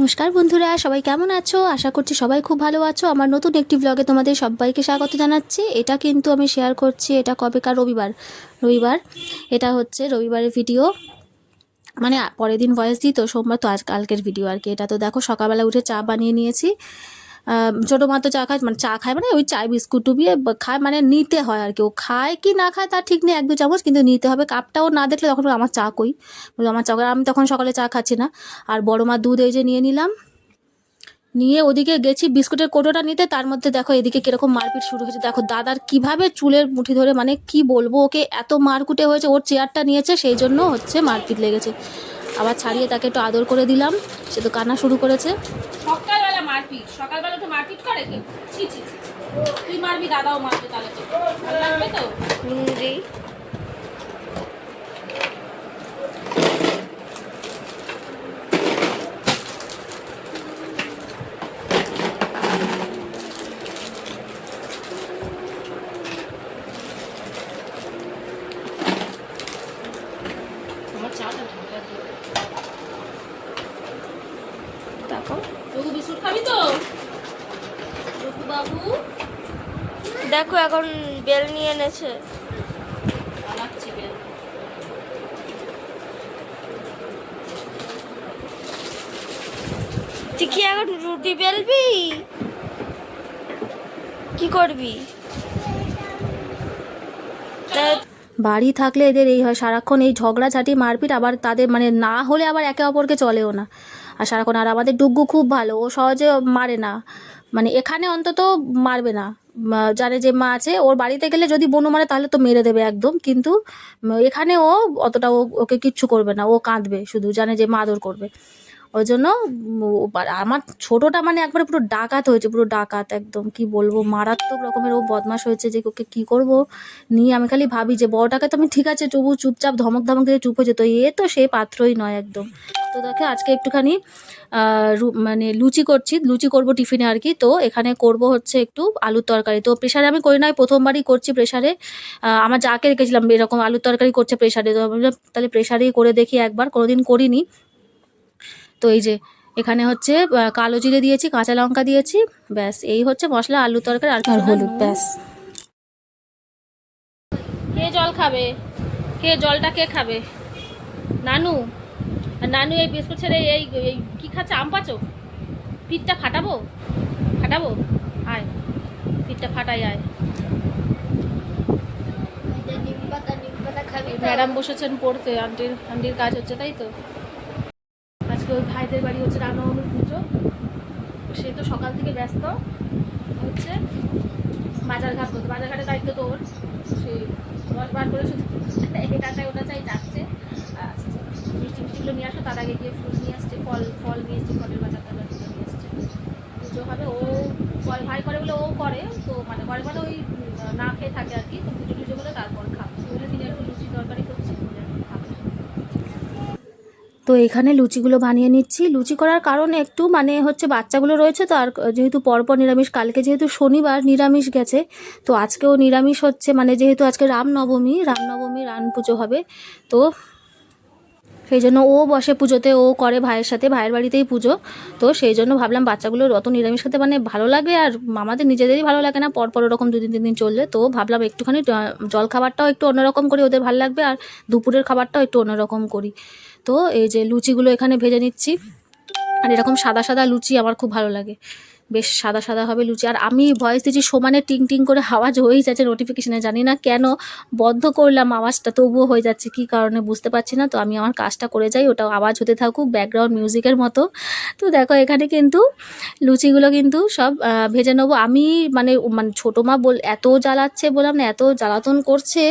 নমস্কার বন্ধুরা, সবাই কেমন আছো? আশা করছি সবাই খুব ভালো আছো। আমার নতুন একটি ব্লগে তোমাদের সবাইকে স্বাগত জানাচ্ছি। এটা কিন্তু আমি শেয়ার করছি, এটা কবেকার রবিবার? রবিবার, এটা হচ্ছে রবিবারের ভিডিও মানে পরের দিন ভয়েস দিই তো, সোমবার তো আজ কালকের ভিডিও আর কি। এটা তো দেখো, সকালবেলা উঠে চা বানিয়ে নিয়েছি। ছোটো মা তো চা খায় মানে চা খায় মানে ওই চা বিস্কুট টুবিয়ে খায় মানে নিতে হয় আর কি। ও খায় কি না খায় তার ঠিক নেই, এক দু চামচ কিন্তু নিতে হবে। কাপটাও না দেখলে তখন আমার চা কই? আমার চা কই?" আমি তখন সকালে চা খাচ্ছি না। আর বড়ো মার দুধ এই যে নিয়ে নিলাম। নিয়ে ওদিকে গেছি, বিস্কুটের কোটোটা নিতে। তার মধ্যে দেখো এদিকে কীরকম মারপিট শুরু হয়েছে। দেখো দাদার কীভাবে চুলের মুঠি ধরে মানে কি বলব, ওকে এত মারকুটে হয়েছে। ওর চেয়ারটা নিয়েছে, সেই জন্য হচ্ছে মারপিট লেগেছে। আবার ছাড়িয়ে তাকে একটু আদর করে দিলাম। সে তো কান্না শুরু করেছে। মারপিট সকালবেলা তো মারপিট করে ছি ছি ছি ছি। তুই মারবি, দাদাও মারবে তাহলে তো। ভালো লাগবে তো আমার চাটা ঠান্ডা দিয়ে দে। দেখো রঘু বিস্কুট খাবি তো রঘু বাবু দেখো এখন বেল নিয়ে এনেছে। কি এখন রুটি বেলবি? কি করবি? বাড়ি থাকলে এদের এই হয়, সারাক্ষণ এই ঝগড়াঝাটি মারপিট, আবার তাদের মানে না হলে আবার একে অপরকে চলেও না। আর সারাক্ষণ, আর আমাদের ডুগ্গু খুব ভালো, ও সহজে মারে না। মানে এখানে অন্তত মারবে না। জানে যে মা আছে, ওর বাড়িতে গেলে যদি বনু মারে তাহলে তো মেরে দেবে একদম, কিন্তু, এখানে ও অতটা ওকে কিচ্ছু করবে না, ও কাঁদবে শুধু, জানে যে মা আদর করবে। ওই জন্য আমার ছোটোটা মানে একবারে পুরো ডাকাত হয়েছে, পুরো ডাকাত একদম, কি বলব, মারাত্মক রকমের, ও বদমাশ হয়েছে যে ওকে কি করব, নিয়ে আমি খালি ভাবি যে বড়টাকে তো আমি ঠিক আছে তবু চুপচাপ, ধমক ধমক দিয়ে চুপ হয়ে যেত এ তো সে পাত্রই নয় একদম। তো দেখে, আজকে একটুখানি মানে লুচি করছি, লুচি করব টিফিনে আর কি, তো এখানে করব হচ্ছে একটু আলুর তরকারি, তো প্রেশারে আমি করি না, আমি প্রথমবারই করছি প্রেশারে আমার যাকে রেখেছিলাম, এরকম আলুর তরকারি করছে প্রেশারে, তো তাহলে প্রেশারেই করে দেখি একবার, কোনোদিন করিনি তো এই যে এখানে হচ্ছে কালো জিরে দিয়েছি কাঁচা লঙ্কা দিয়েছি ব্যাস। এই হচ্ছে মশলা আলুর তরকারি আর হলুদ, ব্যাস। কে জল খাবে? কে জলটা কে খাবে? নানু? আর নানু এই বিস্কুট ছেড়ে এই এই কি খাচ্ছে? আম পাচো পিঠটা ফাটাবো? ফাটাবো? আয় পিঠটা ফাটাই আয়। ম্যাডাম বসেছেন পড়তে আন্টির আন্টির কাজ হচ্ছে তাই তো আজকে ওই ভাইদের বাড়ি হচ্ছে রামনবমীর পুজো সে তো সকাল থেকে ব্যস্ত। হচ্ছে বাজার ঘাট করতে বাজার ঘাটের দায়িত্ব তো ওর সে দশ বার করে শুধু এটা চাই, ওটা চাই যাচ্ছে মিষ্টি মিষ্টিগুলো নিয়ে আসো, তার আগে গিয়ে ফুল নিয়ে আসছে, ফল ফল নিয়ে এসছে, ফলের বাজার টাজার নিয়ে আসছে পুজো হবে, ও ফল ভাই করে বলে ও করে, তো মানে করে বলে ওই না খেয়ে থাকে আর কি, তো পুজো টুজো বলে তারপর খাবে। বলে তিনি একটু লুচি তরকারি করছে তো এখানে লুচিগুলো বানিয়ে নিচ্ছি। লুচি করার কারণ একটু মানে হচ্ছে বাচ্চাগুলো রয়েছে তো আর যেহেতু পরপর নিরামিষ, কালকে যেহেতু শনিবার নিরামিষ গেছে, তো আজকেও নিরামিষ হচ্ছে মানে যেহেতু আজকে রামনবমী রামনবমী রান পুজো হবে। তো সেই জন্য ও বসে পুজোতে, ও করে ভাইয়ের সাথে, ভাইয়ের বাড়িতেই পুজো। তো সেই জন্য ভাবলাম বাচ্চাগুলোর অত নিরামিষ খেতে মানে ভালো লাগে আর আমাদের নিজেদেরই ভালো লাগে না, পরপর ওরকম দুদিন তিন দিন চললে। তো ভাবলাম একটুখানি জল খাবারটাও একটু অন্যরকম করি, ওদের ভালো লাগবে। আর দুপুরের খাবারটাও একটু অন্যরকম করি। তো এই যে লুচিগুলো এখানে ভেজে নিচ্ছি। আর এরকম সাদা সাদা লুচি আমার খুব ভালো লাগে। বেশ সাদা সাদা হবে লুচি। আর আমি ভয়েস দিচ্ছি সমানে টিং টিং করে আওয়াজ হয়েই যাচ্ছে নোটিফিকেশানে জানি না কেন বন্ধ করলাম আওয়াজটা, তবুও হয়ে যাচ্ছে, কি কারণে বুঝতে পারছি না। তো আমি আমার কাজটা করে যাই ওটা আওয়াজ হতে থাকুক ব্যাকগ্রাউন্ড মিউজিকের মতো। তো দেখো, এখানে কিন্তু লুচিগুলো কিন্তু সব ভেজে নেব। আমি মানে মানে ছোটো মা বল, এত জ্বালাচ্ছে বললাম না, এত জ্বালাতন করছে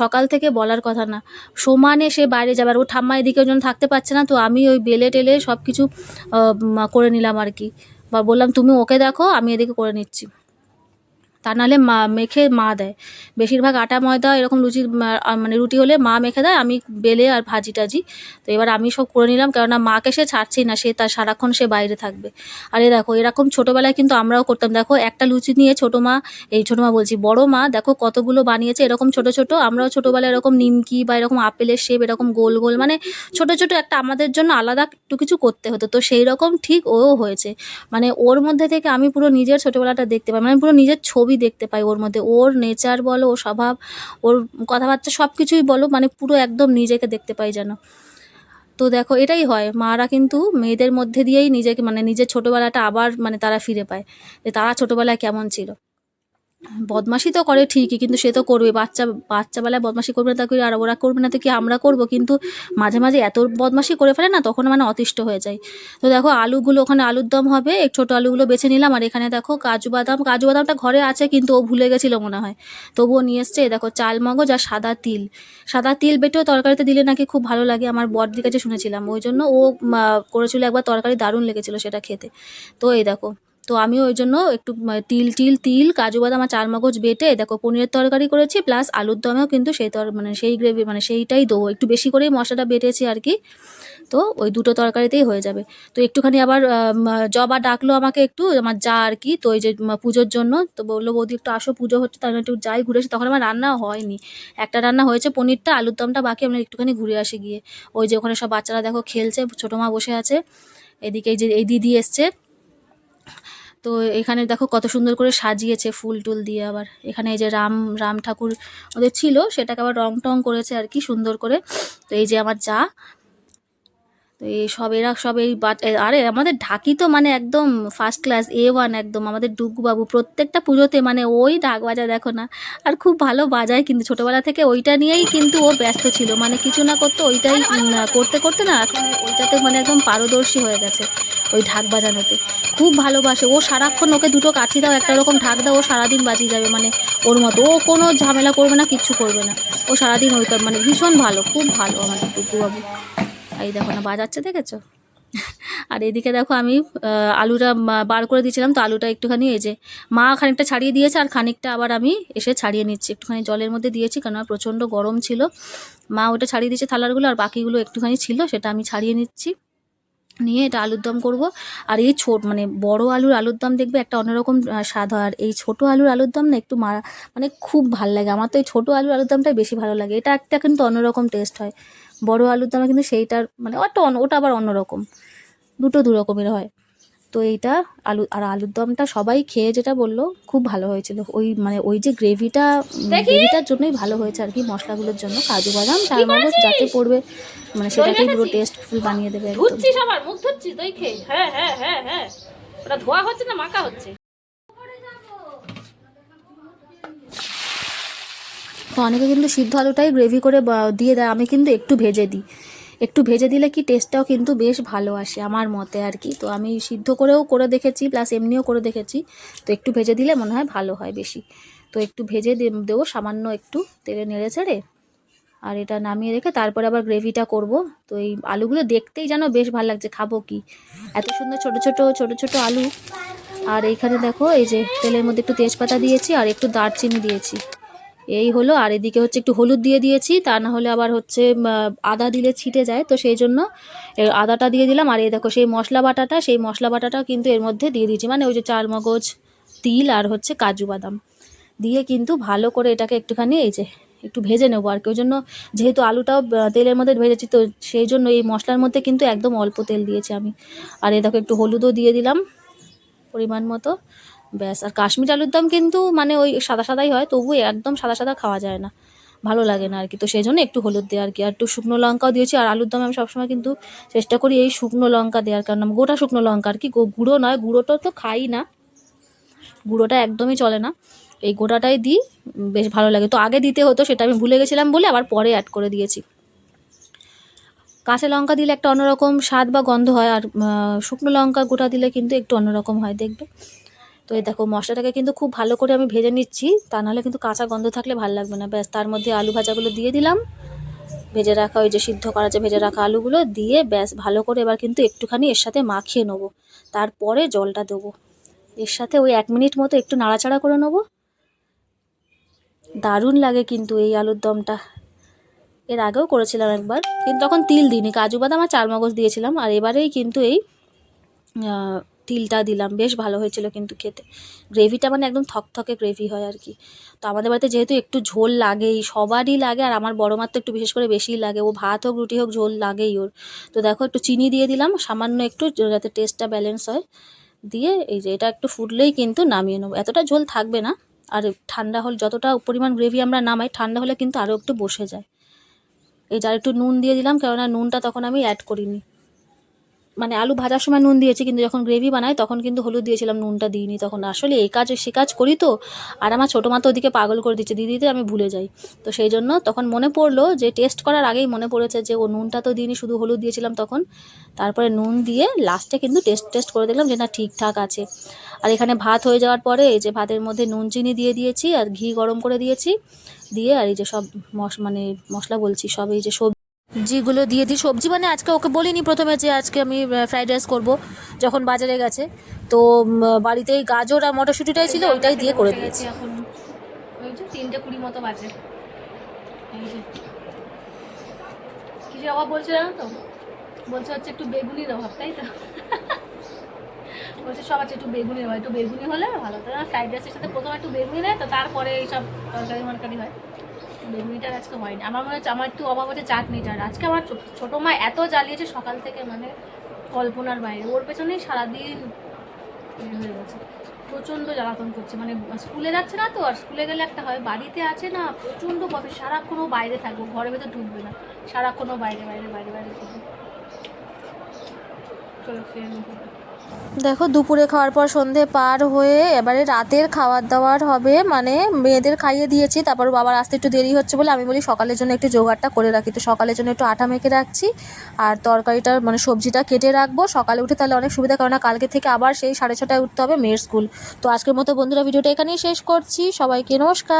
সকাল থেকে বলার কথা না। সমানে সে বাইরে যাবার ও ঠাম্মা এদিকে ওই থাকতে পারছে না, তো আমি ওই বেলে টেলে সব কিছু করে নিলাম আর কি। বা বললাম তুমি ওকে দেখো আমি এদিকে করে নিচ্ছি। তা নাহলে মা মেখে মা দেয়। বেশিরভাগ আটা, ময়দা এরকম লুচি মানে রুটি হলে মা মেখে দেয়, আমি বেলে আর ভাজি টাজি। তো এবার আমি সব করে নিলাম, কেননা মাকে সে ছাড়ছেই না, সে তার সারাক্ষণ সে বাইরে থাকবে। আর এ দেখো, এরকম ছোটোবেলায় কিন্তু আমরাও করতাম। দেখো, একটা লুচি নিয়ে ছোটো মা, এই ছোটো মা বলছি, বড় মা দেখো কতগুলো বানিয়েছে, এরকম ছোট ছোট। আমরাও ছোটোবেলায় এরকম নিমকি বা এরকম আপেলের শেপ, এরকম গোল গোল মানে ছোট ছোট একটা আমাদের জন্য আলাদা একটু কিছু করতে হতো। তো সেই রকম ঠিক ও হয়েছে। মানে ওর মধ্যে থেকে আমি পুরো নিজের ছোটোবেলাটা দেখতে পাই মানে পুরো নিজের ছবি দেখতে পাই ওর মধ্যে। ওর নেচার বলো, ওর স্বভাব, ওর কথাবার্তা সব কিছুই বলো মানে পুরো একদম নিজেকে দেখতে পাই যেন। তো দেখো, এটাই হয়। মারা কিন্তু মেয়েদের মধ্যে দিয়েই নিজেকে মানে নিজের ছোটোবেলাটা আবার মানে তারা ফিরে পায়। যে তারা ছোটোবেলায় কেমন ছিল। বদমাশি তো করে ঠিকই, কিন্তু সে তো করবে। বাচ্চা, বাচ্চাবেলায় বদমাশি করবে না তা আর ওরা করবে না তো কি আমরা করব? কিন্তু মাঝে মাঝে এত বদমাশি করে ফেলে না, তখন মানে অতিষ্ঠ হয়ে যায়। তো দেখো আলুগুলো, ওখানে আলুর দম হবে, এই ছোটো আলুগুলো বেছে নিলাম, আর এখানে দেখো কাজু বাদাম, কাজু বাদামটা ঘরে আছে, কিন্তু ও ভুলে গেছিল মনে হয়। তবুও নিয়ে এসছে, দেখো চাল, মগজ আর সাদা তিল। সাদা তিল বেটেও তরকারিতে দিলে নাকি খুব ভালো লাগে, আমার বড়দির কাছে শুনেছিলাম। ওই জন্য ও করেছিল একবার তরকারি দারুণ লেগেছিলো সেটা খেতে। তো এই দেখো তো আমি ওই জন্য একটু উম, তিল টিল তিল কাজু বাদাম আর চারমগজ বেটে দেখো পনিরের তরকারি করেছি প্লাস আলুর দমেও কিন্তু সেই তর মানে সেই গ্রেভি মানে সেইটাই দেবো। একটু বেশি করেই মশলাটা বেটেছি আর কি। তো ওই দুটো তরকারিতেই হয়ে যাবে। তো একটুখানি আবার জবা ডাকলো আমাকে একটু আমার যা আর কি তো ওই যে পুজোর জন্য তো বলল বৌদি একটু আসো পুজো হচ্ছে তাহলে একটু যাই ঘুরে আসি। তখন আমার রান্না হয়নি। একটা রান্না হয়েছে পনিরটা আলুর দমটা বাকি আমরা একটুখানি ঘুরে আসি গিয়ে। ওই যে ওখানে সব বাচ্চারা দেখো খেলছে ছোটো মা বসে আছে। এদিকে এই যে এই দিদি এসছে। তো এখানে দেখো কত সুন্দর করে সাজিয়েছে ফুল টুল দিয়ে আবার। এখানে এই যে রাম রাম ঠাকুর ওদের ছিল, সেটাকে আবার রং টং করেছে আর কি সুন্দর করে। তো এই যে আমার যা তো এই সব এরা সব এই আরে আমাদের ঢাকি তো মানে একদম ফার্স্ট ক্লাস এ ওয়ান একদম, আমাদের ডুগুবাবু প্রত্যেকটা পুজোতে মানে ওই ঢাক বাজা দেখো না। আর খুব ভালো বাজায় কিন্তু ছোটোবেলা থেকে ওইটা নিয়েই কিন্তু ও ব্যস্ত ছিল। মানে কিছু না করতো ওইটাই করতে করতে না এখন ওইটাতে মানে একদম পারদর্শী হয়ে গেছে ওই ঢাক বাজানোতে। খুব ভালোবাসে। ও সারাক্ষণ ওকে দুটো কাঠি দাও, একটা রকম ঢাক দাও, ও সারাদিন বাজিয়ে যাবে মানে ওর মতো। ও কোনো ঝামেলা করবে না, কিচ্ছু করবে না। ও সারাদিন ওই মানে ভীষণ ভালো, খুব ভালো আমাদের টুকুবাবু এই দেখো না, বাজাচ্ছে, দেখেছ? আর এদিকে দেখো আমি আলুটা বার করে দিয়েছিলাম, তো আলুটা একটুখানি এই যে, মা খানিকটা ছাড়িয়ে দিয়েছে, আর খানিকটা আবার আমি এসে ছাড়িয়ে নিচ্ছি। একটুখানি জলের মধ্যে দিয়েছি আমার প্রচণ্ড গরম ছিল। মা ওটা ছাড়িয়ে দিয়েছে থালারগুলো, আর বাকিগুলো একটুখানি ছিল, সেটা আমি ছাড়িয়ে নিচ্ছি। নিয়ে এটা আলুর দম করব। আর এই ছোট মানে বড় আলুর আলুর দম দেখবে একটা অন্যরকম স্বাদ হয়। আর এই ছোটো আলুর আলুর দম না একটু মারা মানে খুব ভালো লাগে। আমার তো এই ছোটো আলুর আলুর দমটাই বেশি ভালো লাগে। এটা একটা কিন্তু অন্যরকম টেস্ট হয়। বড় আলুর দমে কিন্তু সেইটার মানে ওটা অন্য- ওটা আবার অন্যরকম। দুটো দু রকমের হয়। তো এইটা আলু আর আলুর দমটা সবাই খেয়ে যেটা বলল খুব ভালো হয়েছিল ওই মানে ওই যে গ্রেভিটা গ্রেভিটার জন্যই ভালো হয়েছে আর কি মশলাগুলোর জন্য। কাজু বাদাম চারমগজ যাতে পড়বে মানে সেটাকেই পুরো টেস্টফুল বানিয়ে দেবে ধুচ্ছিস মুখ ধুচ্ছিস দই খেয়ে। হ্যাঁ হ্যাঁ হ্যাঁ হ্যাঁ। ওটা ধোয়া হচ্ছে না মাখা হচ্ছে? অনেকে কিন্তু সিদ্ধ আলুটাই গ্রেভি করে দিয়ে দেয়, আমি কিন্তু একটু ভেজে দিই। একটু ভেজে দিলে কি টেস্টটাও কিন্তু বেশ ভালো আসে, আমার মতে আর কি। তো আমি সিদ্ধ করেও করে দেখেছি প্লাস এমনিও করে দেখেছি। তো একটু ভেজে দিলে মনে হয় ভালো হয় বেশি। তো একটু ভেজে দেবো, সামান্য একটু তেলে নেড়ে ছেড়ে। আর এটা নামিয়ে রেখে তারপরে আবার গ্রেভিটা করব। তো এই আলুগুলো দেখতেই যেন বেশ ভালো লাগছে, খাব কি? এত সুন্দর ছোট ছোট ছোট ছোট আলু। আর এইখানে দেখো, এই যে তেলের মধ্যে একটু তেজপাতা দিয়েছি আর একটু দারচিনি দিয়েছি। এই হলো, আর এদিকে হচ্ছে একটু হলুদ দিয়ে দিয়েছি, তা না হলে আবার হচ্ছে আদা দিলে ছিটে যায়, তো সেই জন্য আদাটা দিয়ে দিলাম। আর এই দেখো, সেই মশলা বাটাটা, সেই মশলা বাটাটা কিন্তু এর মধ্যে দিয়ে দিয়েছি। মানে ওই যে চার মগজ তিল আর হচ্ছে কাজু বাদাম দিয়ে কিন্তু ভালো করে এটাকে একটুখানি এই যে একটু ভেজে নেব আর কি। ওই জন্য যেহেতু আলুটাও তেলের মধ্যে ভেজেছি, তো সেই জন্য এই মশলার মধ্যে কিন্তু একদম অল্প তেল দিয়েছি আমি। আর এ দেখো, একটু হলুদও দিয়ে দিলাম পরিমাণ মতো। ব্যাস, আর কাশ্মীর আলুর দম কিন্তু মানে ওই সাদা সাদাই হয় তবু একদম সাদা সাদা খাওয়া যায় না। ভালো লাগে না আর কি তো সেই জন্য একটু হলুদ দেওয়া আর কি আর একটু শুকনো লঙ্কাও দিয়েছি। আর আলুর দম আমি সবসময় কিন্তু চেষ্টা করি এই শুকনো লঙ্কা দেওয়ার। কারণ গোটা শুকনো লঙ্কা আর কি গুঁড়ো নয়, গুঁড়োটা তো খাই না। গুঁড়োটা একদমই চলে না। এই গোটাটাই দিই, বেশ ভালো লাগে। তো আগে দিতে হতো, সেটা আমি ভুলে গেছিলাম বলে আবার পরে অ্যাড করে দিয়েছি। কাঁচা লঙ্কা দিলে একটা অন্যরকম স্বাদ বা গন্ধ হয়। আর শুকনো লঙ্কা গোটা দিলে কিন্তু একটু অন্যরকম হয়, দেখবে। তো এই দেখো, মশলাটাকে কিন্তু খুব ভালো করে আমি ভেজে নিচ্ছি। তা নাহলে কিন্তু কাঁচা গন্ধ থাকলে ভালো লাগবে না। ব্যাস, তার মধ্যে আলু ভাজাগুলো দিয়ে দিলাম। ভেজে রাখা ওই যে সিদ্ধ করা যে ভেজে রাখা আলুগুলো দিয়ে ব্যাস, ভালো করে এবার কিন্তু একটুখানি এর সাথে মাখিয়ে নেব। তারপরে জলটা দেবো। এর সাথে ওই এক মিনিট মতো একটু নাড়াচাড়া করে নেব। দারুণ লাগে কিন্তু এই আলুর দমটা। এর আগেও করেছিলাম একবার, কিন্তু তখন তিল দিইনি। কাজু বাদাম আর চারমগজ দিয়েছিলাম। আর এবারেই কিন্তু এই তিলটা দিলাম, বেশ ভালো হয়েছিল কিন্তু খেতে। গ্রেভিটা মানে একদম থকথকে গ্রেভি হয় আর কি। তো আমাদের বাড়িতে যেহেতু একটু ঝোল লাগেই, সবারই লাগে আর আমার বড় মার তো একটু বিশেষ করে বেশিই লাগে। ও ভাত হোক, রুটি হোক, ঝোল লাগেই ওর। তো দেখো একটু চিনি দিয়ে দিলাম, সামান্য একটু যাতে টেস্টটা ব্যালেন্স হয়। দিয়ে এই যে এটা একটু ফুটলেই কিন্তু নামিয়ে নেব। এতটা ঝোল থাকবে না। আর ঠান্ডা হলে যতটা পরিমাণ গ্রেভি আমরা নামাই, ঠান্ডা হলে কিন্তু আরও একটু বসে যায়। এই যার একটু নুন দিয়ে দিলাম, কেননা নুনটা তখন আমি অ্যাড করিনি। মানে আলু ভাজার সময় নুন দিয়েছি, কিন্তু যখন গ্রেভি বানাই তখন কিন্তু হলুদ দিয়েছিলাম, নুনটা দিইনি তখন। আসলে এই কাজ, সে কাজ করি তো, আর আমার ছোটো মা তো ওদিকে পাগল করে দিচ্ছে, দিদিতে আমি ভুলে যাই। তো সেই জন্য তখন মনে পড়ল যে টেস্ট করার আগেই মনে পড়েছে যে ও নুনটা তো দিইনি, শুধু হলুদ দিয়েছিলাম তখন। তারপরে নুন দিয়ে লাস্টে কিন্তু টেস্ট টেস্ট করে দেখলাম যে না, ঠিকঠাক আছে। আর এখানে ভাত হয়ে যাওয়ার পরে এই যে ভাতের মধ্যে নুন, চিনি দিয়ে দিয়েছি, আর ঘি গরম করে দিয়েছি। দিয়ে আর এই যে সব মশ মানে মশলা বলছি, সব এই যে সবজি যেগুলো দিয়ে দিই। সবজি মানে আজকে ওকে বলিনি প্রথমে যে আজকে আমি ফ্রাইড রাইস করব যখন বাজারে গেছে। তো বাড়িতে গাজর আর মটরশুঁটিটাই ছিল, ওইটাই দিয়ে করে দিয়েছি। একটু সব আছে, একটু বেগুনি হলে ভালো। ফ্রাইড রাইসের সাথে প্রথমে একটু বেগুনি দেয়, তো তারপরে এইসব তরকারি মরকারি হয়। বেগুনিটার আজকে হয়নি। আমার মনে হচ্ছে, আমার একটু অভাব হচ্ছে চাটনিটার আজকে আমার ছোটো মা এত জ্বালিয়েছে সকাল থেকে মানে কল্পনার বাইরে। ওর পেছনেই সারাদিন ইয়ে হয়ে গেছে। প্রচণ্ড জ্বালাতন করছে। মানে স্কুলে যাচ্ছে না তো, আর স্কুলে গেলে একটা হয়, বাড়িতে আছে না, প্রচণ্ড কফি সারাক্ষণও বাইরে থাকব, ঘরের ভেতর ঢুকবে না। সারাক্ষণও বাইরে বাইরে বাইরে বাইরে চলো। দেখো, দুপুরে খাওয়ার পর সন্ধে পার হয়ে এবারে রাতের খাওয়ার দাওয়ার হবে। মানে মেয়েদের খাইয়ে দিয়েছি, তারপর বাবার আসতে একটু দেরি হচ্ছে বলে আমি বলি সকালের জন্য একটু জোগাড়টা করে রাখি। তো সকালের জন্য একটু আটা মেখে রাখছি, আর তরকারিটা মানে সবজিটা কেটে রাখব। সকালে উঠে তাহলে অনেক সুবিধা কারণ কালকে থেকে আবার সেই সাড়ে ছটায় উঠতে হবে মেয়ের স্কুল। তো আজকের মতো বন্ধুরা, ভিডিওটা এখানেই শেষ করছি। সবাইকে নমস্কার।